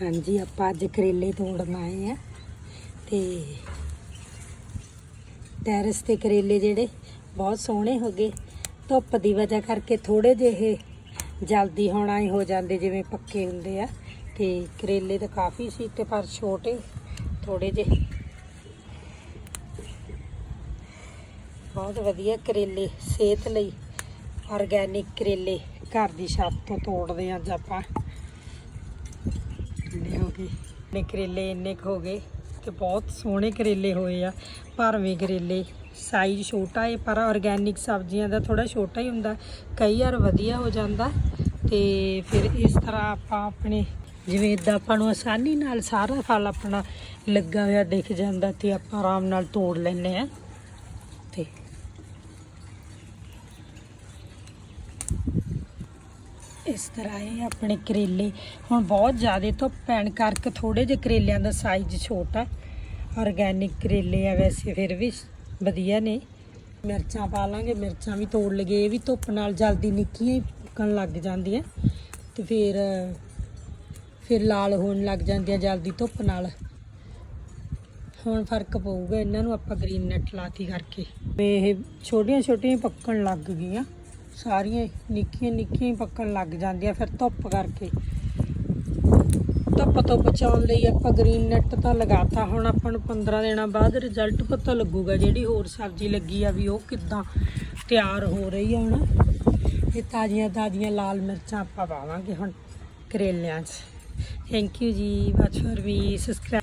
ਹਾਂਜੀ, ਆਪਾਂ ਅੱਜ ਕਰੇਲੇ ਤੋੜਨ ਆਏ ਆ ਤੇ ਟੈਰਸ ਤੇ ਕਰੇਲੇ ਜਿਹੜੇ ਬਹੁਤ ਸੋਹਣੇ ਹੋ ਗਏ। ਧੁੱਪ ਦੀ ਵਜ੍ਹਾ ਕਰਕੇ ਥੋੜੇ ਜਿਹੇ ਜਲਦੀ ਹੋਣਾ ਹੀ ਹੋ ਜਾਂਦੇ, ਜਿਵੇਂ ਪੱਕੇ ਹੁੰਦੇ ਆ। ਤੇ ਕਰੇਲੇ ਤਾਂ ਕਾਫੀ ਸੀ ਤੇ ਪਰ ਛੋਟੇ ਥੋੜੇ ਜਿਹੇ। ਬਹੁਤ ਵਧੀਆ ਕਰੇਲੇ, ਸਿਹਤ ਲਈ ਆਰਗੈਨਿਕ ਕਰੇਲੇ ਘਰ ਦੀ ਛੱਤ ਤੋਂ ਤੋੜਦੇ ਹਾਂ ਅੱਜ ਆਪਾਂ। ਕਿੰਨੇ ਨੇ ਕਰੇਲੇ ਇੰਨੇ ਕੁ ਹੋ ਗਏ ਤੇ ਬਹੁਤ ਸੋਹਣੇ ਕਰੇਲੇ ਹੋਏ ਆ ਭਰਵੇਂ ਕਰੇਲੇ ਸਾਈਜ਼ ਛੋਟਾ ਹੈ ਪਰ ਆਰਗੈਨਿਕ ਸਬਜ਼ੀਆਂ ਦਾ ਥੋੜਾ ਛੋਟਾ ਹੀ ਹੁੰਦਾ, ਕਈ ਵਾਰ ਵਧੀਆ ਹੋ ਜਾਂਦਾ ਤੇ ਫਿਰ ਇਸ ਤਰ੍ਹਾਂ ਆਪਾਂ ਆਪਣੇ ਜਿਵੇਂ ਇਦਾਂ ਆਪਾਂ ਨੂੰ ਆਸਾਨੀ ਨਾਲ ਸਾਰਾ ਫਲ ਆਪਣਾ ਲੱਗਾ ਹੋਇਆ ਦਿਖ ਜਾਂਦਾ ਤੇ ਆਪਾਂ ਆਰਾਮ ਨਾਲ ਤੋੜ ਲੈਂਦੇ ਆ ਤੇ ਇਸ ਤਰ੍ਹਾਂ ਇਹ ਆਪਣੇ ਕਰੇਲੇ। ਹੁਣ ਬਹੁਤ ਜ਼ਿਆਦਾ ਧੁੱਪ ਪੈਣ ਕਰਕੇ ਥੋੜੇ ਜਿਹੇ ਕਰੇਲਿਆਂ ਦਾ ਸਾਈਜ਼ ਛੋਟਾ ਆਰਗੈਨਿਕ ਕਰੇਲੇ ਆ ਵੈਸੇ ਫਿਰ ਵੀ, ਵਧੀਆ ਨੇ। ਮਿਰਚਾਂ ਪਾ ਲਾਂਗੇ, ਮਿਰਚਾਂ ਵੀ ਤੋੜ ਲਗੇ ਇਹ ਵੀ ਧੁੱਪ ਨਾਲ ਜਲਦੀ ਨਿੱਕੀਆਂ ਹੀ ਪੱਕਣ ਲੱਗ ਜਾਂਦੀਆਂ। ਤੇ ਫਿਰ ਫਿਰ ਲਾਲ ਹੋਣ ਲੱਗ ਜਾਂਦੀਆਂ ਜਲਦੀ ਧੁੱਪ ਨਾਲ। ਹੁਣ ਫ਼ਰਕ ਪਊਗਾ ਇਹਨਾਂ ਨੂੰ ਆਪਾਂ ਗ੍ਰੀਨ ਨੈਟ ਲਾਤੀ ਕਰਕੇ। ਇਹ ਛੋਟੀਆਂ ਛੋਟੀਆਂ ਪੱਕਣ ਲੱਗ ਗਈਆਂ। ਸਾਰੀਆਂ ਨਿੱਕੀਆਂ ਨਿੱਕੀਆਂ ਪੱਕਣ ਲੱਗ ਜਾਂਦੀਆਂ, ਫਿਰ ਧੁੱਪ ਕਰਕੇ। ਧੁੱਪ ਤੋਂ ਬਚਾਉਣ ਲਈ ਆਪਾਂ ਗ੍ਰੀਨ ਨੈਟ ਤਾਂ ਲਗਾਤਾ, ਹੁਣ ਆਪਾਂ ਨੂੰ 15 ਦਿਨਾਂ ਬਾਅਦ ਰਿਜ਼ਲਟ ਪਤਾ ਲੱਗੂਗਾ ਜਿਹੜੀ ਹੋਰ ਸਬਜ਼ੀ ਲੱਗੀ ਆ ਵੀ ਉਹ ਕਿੱਦਾਂ ਤਿਆਰ ਹੋ ਰਹੀ ਆ ਹੁਣ ਇਹ ਤਾਜ਼ੀਆਂ ਤਾਜ਼ੀਆਂ ਲਾਲ ਮਿਰਚਾਂ ਆਪਾਂ ਪਾਵਾਂਗੇ ਹੁਣ ਕਰੇਲਿਆਂ 'ਚ। Thank you ji watch for we subscribe